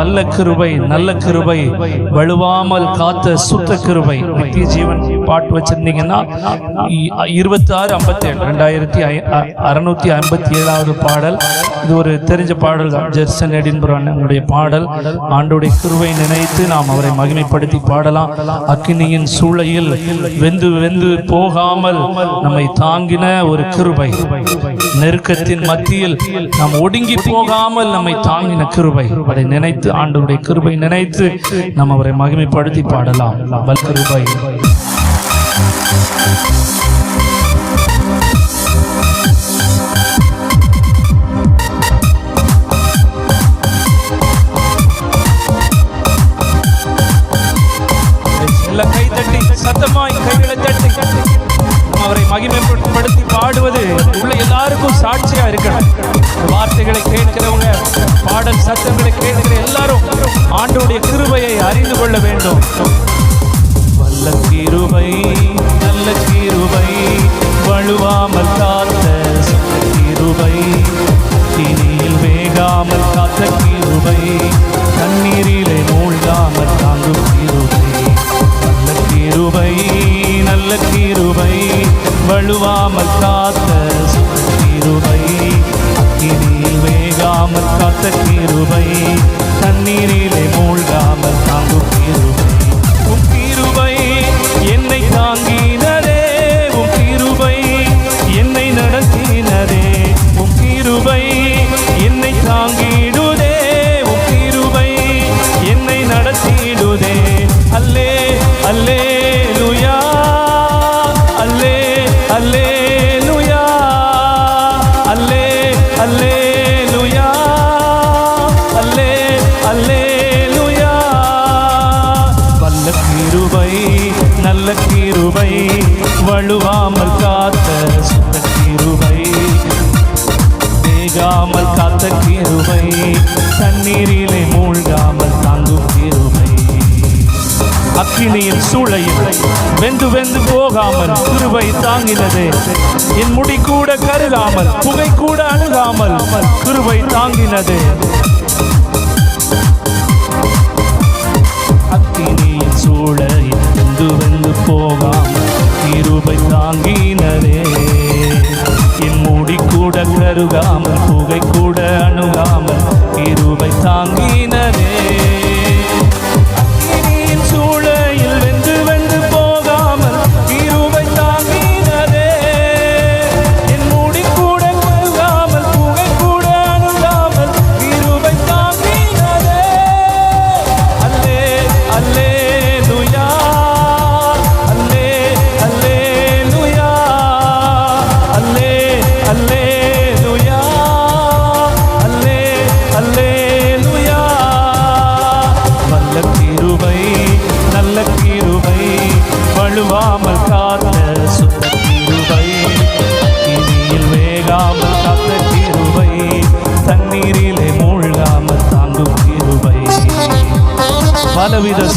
நல்ல கிருபை நல்ல கிருபை வலுவாமல் காத்த சுத்த கிருபை. நித்திய ஜீவன் பாட்டு வச்சிருந்தீங்கன்னா இருபத்தி ஆறு ஐம்பத்தி ஏழு ரெண்டாயிரத்தி அறுநூத்தி ஐம்பத்தி ஏழாவது பாடல். இது ஒரு தெரிஞ்ச பாடல் தான். ஜெர்சன் எடின்புரானுடைய பாடல். ஆண்டுடைய கிருவை நினைத்து நாம் அவரை மகிமைப்படுத்தி பாடலாம். அக்னியின் சூளையில் வெந்து வெந்து போகாமல் நம்மை தாங்கின ஒரு கிருபை. நெருக்கத்தின் மத்தியில் நாம் ஒடுங்கி போகாமல் நம்மை தாங்கின கிருபை. அதை நினைத்து ஆண்டவருடைய கிருபை நினைத்து நாம் அவரை மகிமைப்படுத்தி பாடலாம். வல் உள்ள எல்லாருக்கும் சாட்சியா இருக்கணும். வார்த்தைகளை கேட்கிறவங்க பாடல் சத்தங்களை கேட்கிற எல்லாரும் ஆண்டோடைய கிருபையை அறிந்து கொள்ள வேண்டும். வல்ல கிருபை. வேகாமல் காத்த கிருபை தண்ணீரிலே அல்லே வல்ல கிருபை நல்ல கிருபை வழுவாமல் காத்த சுத்த கிருபை. வேகாமல் காத்த கிருபை தண்ணீரிலே மூழ்காமல் தாங்கும் கிருபை. அக்கினியின் சூளையில் வெந்து வெந்து போகாமல் கிருபை தாங்கினது. என் முடி கூட கருகாமல் புகை கூட அணுகாமல் கிருபை தாங்கினது. கிருபை தாங்கினதே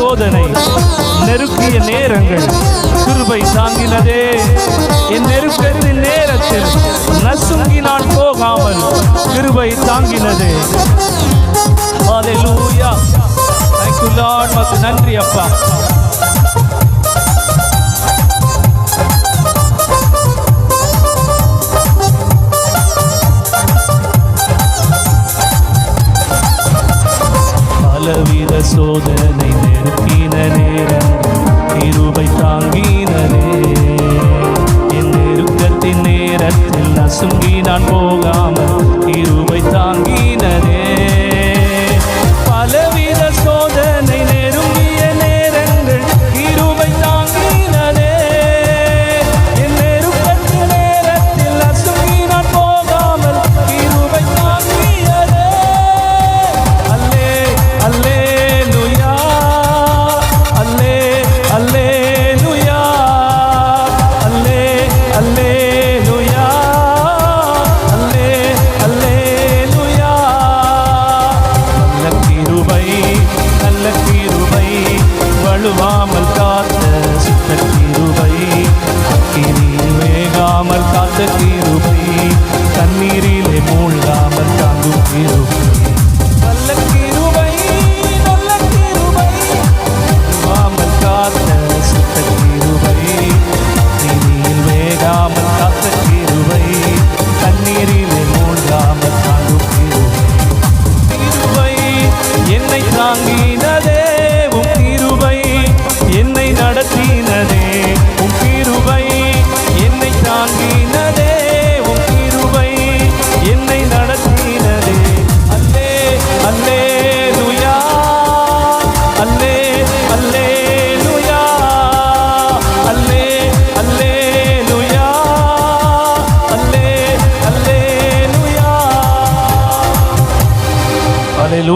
சோதனை நெருக்கிய நேரங்கள் கிருபை தாங்கினதே. என் நெருக்கத்தின் நேரத்தில் நசுங்கி நான் போகாமல் கிருபை தாங்கினது. நன்றி அப்பா. சோதனை நெருக்கின நேரம் இருவை தாங்கினரே என் நெருக்கத்தின் நேரத்தில் நசுங்கி நான் போகாமல் இருவை தாங்கினதே காத்த கிருபி கண்ணீரில்